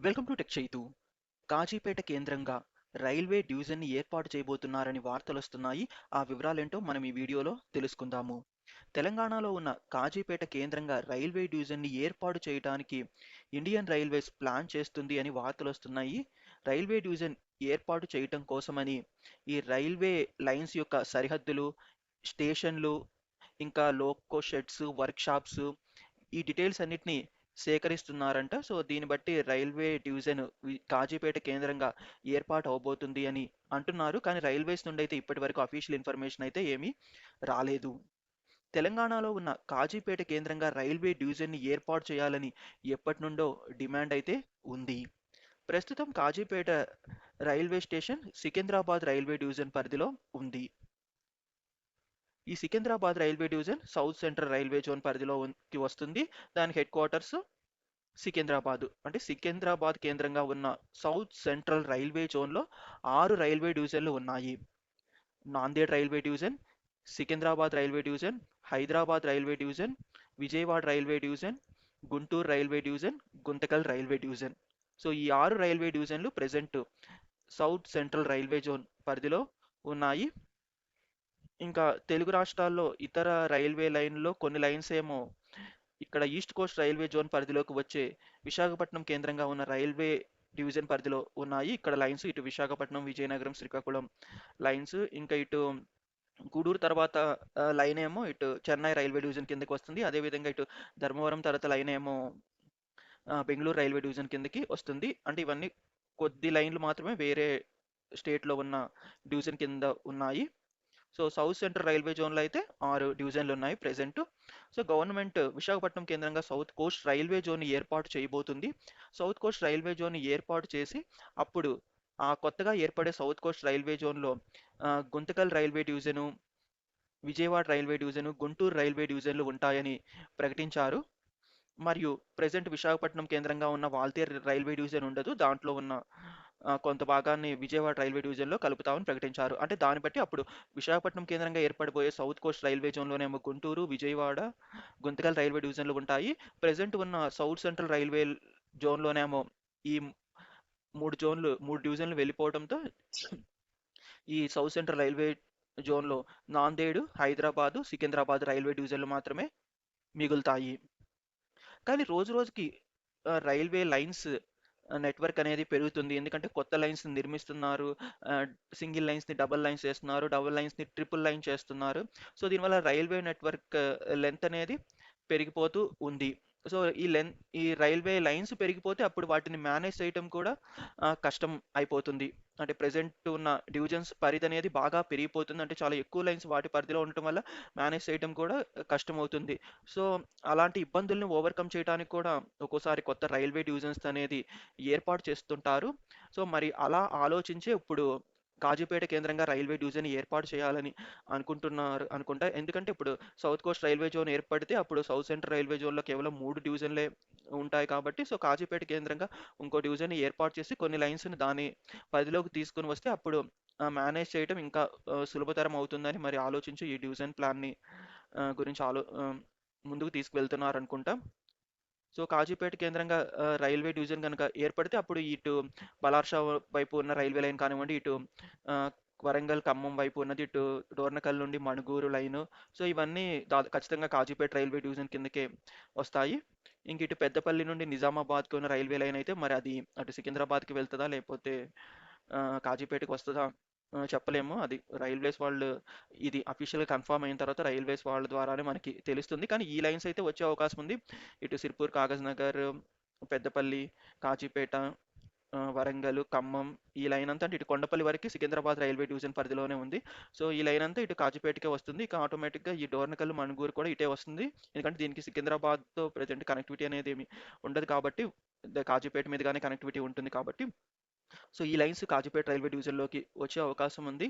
Welcome to tech Chaitu. Kazipet కేంద్రంగా railway డివిజన్ని ఏర్పాటు చేయబోతున్నారని వార్తలొస్తున్నాయి ఆ వివరాలేంటో మనం ఈ వీడియోలో తెలుసుకుందాము. తెలంగాణలో ఉన్న కాజీపేట కేంద్రంగా రైల్వే డివిజన్ని ఏర్పాటు చేయడానికి ఇండియన్ రైల్వేస్ ప్లాన్ చేస్తుంది అని వార్తలొస్తున్నాయి రైల్వే డివిజన్ ఏర్పాటు చేయటం కోసమని ఈ రైల్వే లైన్స్ యొక్క సరిహద్దులు స్టేషన్లు ఇంకా లోకో షెడ్స్ వర్క్షాప్స్ ఈ డీటెయిల్స్ అన్నిటిని సేకరిస్తున్నారంట. సో దీన్ని బట్టి రైల్వే డివిజన్ కాజీపేట కేంద్రంగా ఏర్పాటు అవబోతుంది అని అంటున్నారు. కానీ రైల్వేస్ నుండి అయితే ఇప్పటి వరకు అఫీషియల్ ఇన్ఫర్మేషన్ అయితే ఏమీ రాలేదు. తెలంగాణలో ఉన్న కాజీపేట కేంద్రంగా రైల్వే డివిజన్ని ఏర్పాటు చేయాలని ఎప్పటి నుండో డిమాండ్ అయితే ఉంది. ప్రస్తుతం Kazipet railway station Secunderabad railway division పరిధిలో ఉంది. ఈ Secunderabad railway division south central railway zone పరిధిలో వస్తుంది. దాని హెడ్ క్వార్టర్స్ సికింద్రాబాద్. అంటే సికింద్రాబాద్ కేంద్రంగా ఉన్న సౌత్ సెంట్రల్ రైల్వే జోన్లో ఆరు రైల్వే డివిజన్లు ఉన్నాయి. Nanded railway division Secunderabad railway division Hyderabad railway division Vijayawada railway division Guntur railway division Guntakal railway division. So ఈ ఆరు రైల్వే డివిజన్లు present south central railway zone పరిధిలో ఉన్నాయి. ఇంకా తెలుగు రాష్ట్రాల్లో ఇతర రైల్వే లైన్లో కొన్ని లైన్స్ ఏమో ఇక్కడ ఈస్ట్ కోస్ట్ రైల్వే జోన్ పరిధిలోకి వచ్చే విశాఖపట్నం కేంద్రంగా ఉన్న రైల్వే డివిజన్ పరిధిలో ఉన్నాయి. ఇక్కడ లైన్స్ ఇటు విశాఖపట్నం విజయనగరం శ్రీకాకుళం లైన్స్. ఇంకా ఇటు గూడూరు తర్వాత లైన్ ఏమో ఇటు చెన్నై రైల్వే డివిజన్ కిందకి వస్తుంది. అదేవిధంగా ఇటు ధర్మవరం తర్వాత లైన్ ఏమో బెంగళూరు రైల్వే డివిజన్ కిందకి వస్తుంది. అంటే ఇవన్నీ కొద్ది లైన్లు మాత్రమే వేరే స్టేట్లో ఉన్న డివిజన్ కింద ఉన్నాయి. సో సౌత్ సెంట్రల్ రైల్వే జోన్లో అయితే ఆరు డివిజన్లు ఉన్నాయి ప్రెసెంట్. సో గవర్నమెంట్ విశాఖపట్నం కేంద్రంగా సౌత్ కోస్ట్ రైల్వే జోన్ ఏర్పాటు చేయబోతుంది. సౌత్ కోస్ట్ రైల్వే జోన్ ఏర్పాటు చేసి అప్పుడు ఆ కొత్తగా ఏర్పడే సౌత్ కోస్ట్ రైల్వే జోన్లో Guntakal railway division Vijayawada railway division Guntur railway డివిజన్లు ఉంటాయని ప్రకటించారు. మరియు ప్రజెంట్ విశాఖపట్నం కేంద్రంగా ఉన్న వాల్తేర్ రైల్వే డివిజన్ ఉండదు. దాంట్లో ఉన్న కొంత భాగాన్ని విజయవాడ రైల్వే డివిజన్లో కలుపుతామని ప్రకటించారు. అంటే దాన్ని బట్టి అప్పుడు విశాఖపట్నం కేంద్రంగా ఏర్పడిపోయే సౌత్ కోస్ట్ రైల్వే జోన్లోనేమో గుంటూరు విజయవాడ గుంతకల్ రైల్వే డివిజన్లు ఉంటాయి. ప్రజెంట్ ఉన్న సౌత్ సెంట్రల్ రైల్వే జోన్లోనేమో ఈ మూడు జోన్లు మూడు డివిజన్లు వెళ్ళిపోవడంతో ఈ సౌత్ సెంట్రల్ రైల్వే జోన్లో నాందేడు హైదరాబాదు సికింద్రాబాద్ రైల్వే డివిజన్లు మాత్రమే మిగులుతాయి. కానీ రోజు రోజుకి రైల్వే లైన్స్ నెట్వర్క్ అనేది పెరుగుతుంది. ఎందుకంటే కొత్త లైన్స్ నిర్మిస్తున్నారు. సింగిల్ లైన్స్ని డబుల్ లైన్స్ చేస్తున్నారు. డబుల్ లైన్స్ని ట్రిపుల్ లైన్ చేస్తున్నారు. సో దీనివల్ల రైల్వే నెట్వర్క్ లెంత్ అనేది పెరిగిపోతూ ఉంది. సో ఈ లెన్ ఈ రైల్వే లైన్స్ పెరిగిపోతే అప్పుడు వాటిని మేనేజ్ చేయటం కూడా కష్టం అయిపోతుంది. అంటే ప్రజెంట్ ఉన్న డివిజన్స్ పరిధి అనేది బాగా పెరిగిపోతుంది. అంటే చాలా ఎక్కువ లైన్స్ వాటి పరిధిలో ఉండటం వల్ల మేనేజ్ చేయడం కూడా కష్టం అవుతుంది సో అలాంటి ఇబ్బందుల్ని ఓవర్కమ్ చేయడానికి కూడా ఒక్కోసారి కొత్త రైల్వే డివిజన్స్ అనేది ఏర్పాటు చేస్తుంటారు. సో మరి అలా ఆలోచించే ఇప్పుడు కాజీపేట కేంద్రంగా రైల్వే డివిజన్ ఏర్పాటు చేయాలని అనుకుంటున్నారు అనుకుంటా. ఎందుకంటే ఇప్పుడు సౌత్ కోస్ట్ రైల్వే జోన్ ఏర్పడితే అప్పుడు సౌత్ సెంట్రల్ రైల్వే జోన్లో కేవలం మూడు డివిజన్లే ఉంటాయి కాబట్టి సో కాజీపేట కేంద్రంగా ఇంకో డివిజన్ ఏర్పాటు చేసి కొన్ని లైన్స్ని దాని పరిధిలోకి తీసుకుని వస్తే అప్పుడు మేనేజ్ చేయడం ఇంకా సులభతరం అవుతుందని మరి ఆలోచించి ఈ డివిజన్ ప్లాన్ని గురించి ఆలో ముందుకు తీసుకువెళ్తున్నారు అనుకుంటా. సో కాజీపేట కేంద్రంగా రైల్వే డివిజన్ కనుక ఏర్పడితే అప్పుడు ఇటు బలార్షా వైపు ఉన్న రైల్వే లైన్ కానివ్వండి ఇటు వరంగల్ ఖమ్మం వైపు ఉన్నది ఇటు డోర్నకల్ నుండి మణుగూరు లైను. సో ఇవన్నీ ఖచ్చితంగా కాజీపేట రైల్వే డివిజన్ కిందకే వస్తాయి. ఇంక ఇటు పెద్దపల్లి నుండి నిజామాబాద్కి ఉన్న రైల్వే లైన్ అయితే మరి అది అటు సికింద్రాబాద్కి వెళ్తుందా లేకపోతే కాజీపేటకి వస్తుందా చెప్పలేము. అది రైల్వేస్ వాళ్ళు ఇది అఫీషియల్గా కన్ఫర్మ్ అయిన తర్వాత రైల్వేస్ వాళ్ళ ద్వారానే మనకి తెలుస్తుంది. కానీ ఈ లైన్స్ అయితే వచ్చే అవకాశం ఉంది. ఇటు సిర్పూర్ కాగజ్ నగర్ పెద్దపల్లి కాజీపేట వరంగల్ ఖమ్మం ఈ లైన్ అంతా ఇటు కొండపల్లి వరకు సికింద్రాబాద్ రైల్వే డివిజన్ పరిధిలోనే ఉంది. సో ఈ లైన్ అంతా ఇటు కాజీపేటకే వస్తుంది. ఇక ఆటోమేటిక్గా ఈ డోర్నకల్ మణుగూరు కూడా ఇటే వస్తుంది. ఎందుకంటే దీనికి సికింద్రాబాద్తో ప్రజెంట్ కనెక్టివిటీ అనేది ఏమి ఉండదు కాబట్టి కాచిపేట కాజీపేట మీదుగానే కనెక్టివిటీ ఉంటుంది కాబట్టి సో ఈ లైన్స్ కాజుపేట రైల్వే డివిజన్లోకి వచ్చే అవకాశం ఉంది.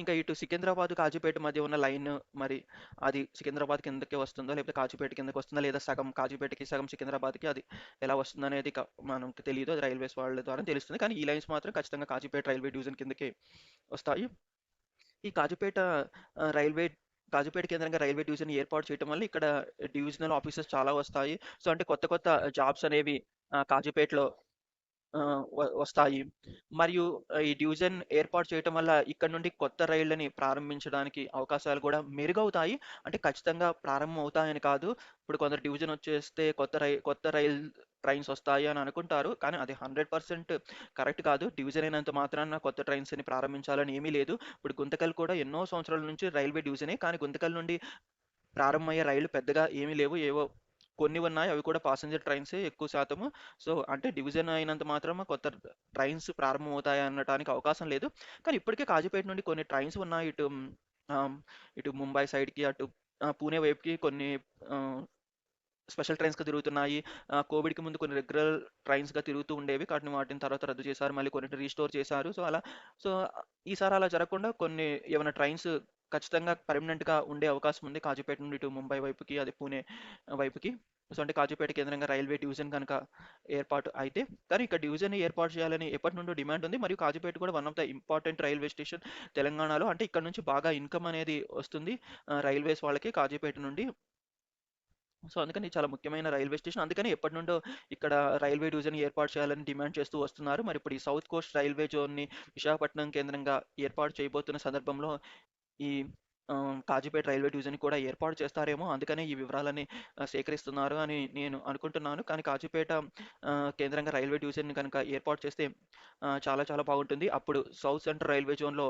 ఇంకా ఇటు సికింద్రాబాద్ కాజుపేట మధ్య ఉన్న లైన్ మరి అది సికింద్రాబాద్ కిందకి వస్తుందో? లేకపోతే కాజీపేట కిందకి వస్తుందా? లేదా సగం కాజీపేటకి సగం సికింద్రాబాద్కి అది ఎలా వస్తుంది అనేది మనకు తెలియదు అది రైల్వేస్ వాళ్ళ ద్వారా తెలుస్తుంది. కానీ ఈ లైన్స్ మాత్రం ఖచ్చితంగా కాజుపేట రైల్వే డివిజన్ కిందకి వస్తాయి. ఈ కాజీపేట రైల్వే కాజుపేట కేంద్రంగా రైల్వే డివిజన్ ఏర్పాటు చేయడం వల్ల ఇక్కడ డివిజనల్ ఆఫీసెస్ చాలా వస్తాయి. సో అంటే కొత్త కొత్త జాబ్స్ అనేవి కాజుపేటలో కాజీపేటలో వస్తాయి. మరియు ఈ డివిజన్ ఏర్పాటు చేయటం వల్ల ఇక్కడ నుండి కొత్త రైళ్ళని ప్రారంభించడానికి అవకాశాలు కూడా మెరుగవుతాయి. అంటే ఖచ్చితంగా ప్రారంభం అవుతాయని కాదు. ఇప్పుడు కొందరు డివిజన్ వచ్చేస్తే కొత్త రై కొత్త రైల్ ట్రైన్స్ వస్తాయి అని అనుకుంటారు. కానీ అది హండ్రెడ్ పర్సెంట్ కరెక్ట్ కాదు. డివిజన్ అయినంత మాత్రాన కొత్త ట్రైన్స్ని ప్రారంభించాలని ఏమీ లేదు. ఇప్పుడు గుంతకల్ కూడా ఎన్నో సంవత్సరాల నుంచి రైల్వే డివిజనే. కానీ గుంతకల్ నుండి ప్రారంభమయ్యే రైళ్ళు పెద్దగా ఏమీ లేవు. ఏవో కొన్ని ఉన్నాయి. అవి కూడా పాసెంజర్ ట్రైన్సే ఎక్కువ శాతము. సో అంటే డివిజన్ అయినంత మాత్రమే కొత్త ట్రైన్స్ ప్రారంభమవుతాయి అనడానికి అవకాశం లేదు. కానీ ఇప్పటికే కాజీపేట నుండి కొన్ని ట్రైన్స్ ఉన్నాయి. ఇటు ఇటు ముంబై సైడ్కి అటు పూణే వైపుకి కొన్ని స్పెషల్ ట్రైన్స్గా తిరుగుతున్నాయి. కోవిడ్కి ముందు కొన్ని రెగ్యులర్ ట్రైన్స్గా తిరుగుతూ ఉండేవి. వాటిని వాటిని తర్వాత రద్దు చేశారు. మళ్ళీ కొన్ని రీస్టోర్ చేశారు. సో అలా సో ఈసారి అలా జరగకుండా కొన్ని ఏమైనా ట్రైన్స్ ఖచ్చితంగా పర్మనెంట్గా ఉండే అవకాశం ఉంది. కాజీపేట నుండి ఇటు ముంబై వైపుకి అది పూణే వైపుకి. సో అంటే కాజీపేట కేంద్రంగా రైల్వే డివిజన్ కనుక ఏర్పాటు అయితే కానీ ఇక్కడ డివిజన్ ఏర్పాటు చేయాలని ఎప్పటి నుండో డిమాండ్ ఉంది. మరియు కాజీపేట కూడా one of the important railway station తెలంగాణలో. అంటే ఇక్కడ నుంచి బాగా ఇన్కమ్ అనేది వస్తుంది రైల్వేస్ వాళ్ళకి కాజీపేట నుండి. సో అందుకని చాలా ముఖ్యమైన రైల్వే స్టేషన్. అందుకని ఎప్పటి నుండో ఇక్కడ రైల్వే డివిజన్ ఏర్పాటు చేయాలని డిమాండ్ చేస్తూ వస్తున్నారు. మరి ఇప్పుడు ఈ సౌత్ కోస్ట్ రైల్వే జోన్ని విశాఖపట్నం కేంద్రంగా ఏర్పాటు చేయబోతున్న సందర్భంలో ఈ కాజీపేట రైల్వే డివిజన్ కూడా ఏర్పాటు చేస్తారేమో అందుకనే ఈ వివరాలని సేకరిస్తున్నారు అని నేను అనుకుంటున్నాను. కానీ కాజీపేట కేంద్రంగా రైల్వే డివిజన్ కనుక ఏర్పాటు చేస్తే చాలా చాలా బాగుంటుంది. అప్పుడు సౌత్ సెంట్రల్ రైల్వే జోన్లో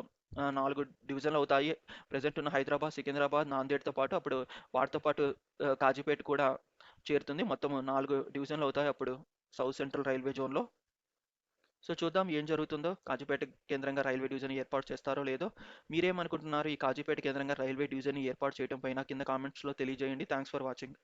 నాలుగు డివిజన్లు అవుతాయి. ప్రజెంట్ ఉన్న హైదరాబాద్ సికింద్రాబాద్ నాందేడ్తో పాటు అప్పుడు వాటితో పాటు కాజీపేట కూడా చేరుతుంది. మొత్తం నాలుగు డివిజన్లు అవుతాయి అప్పుడు సౌత్ సెంట్రల్ రైల్వే జోన్లో. సో చూద్దాం ఏం జరుగుతుందో. కాజీపేట కేంద్రంగా రైల్వే డివిజన్ ఏర్పాటు చేస్తారో లేదో మీరేమనుకుంటున్నారు ఈ కాజీపేట కేంద్రంగా రైల్వే డివిజన్ ఏర్పాటు చేయడం పైన కింద కామెంట్స్లో తెలియజేయండి. Thanks for watching.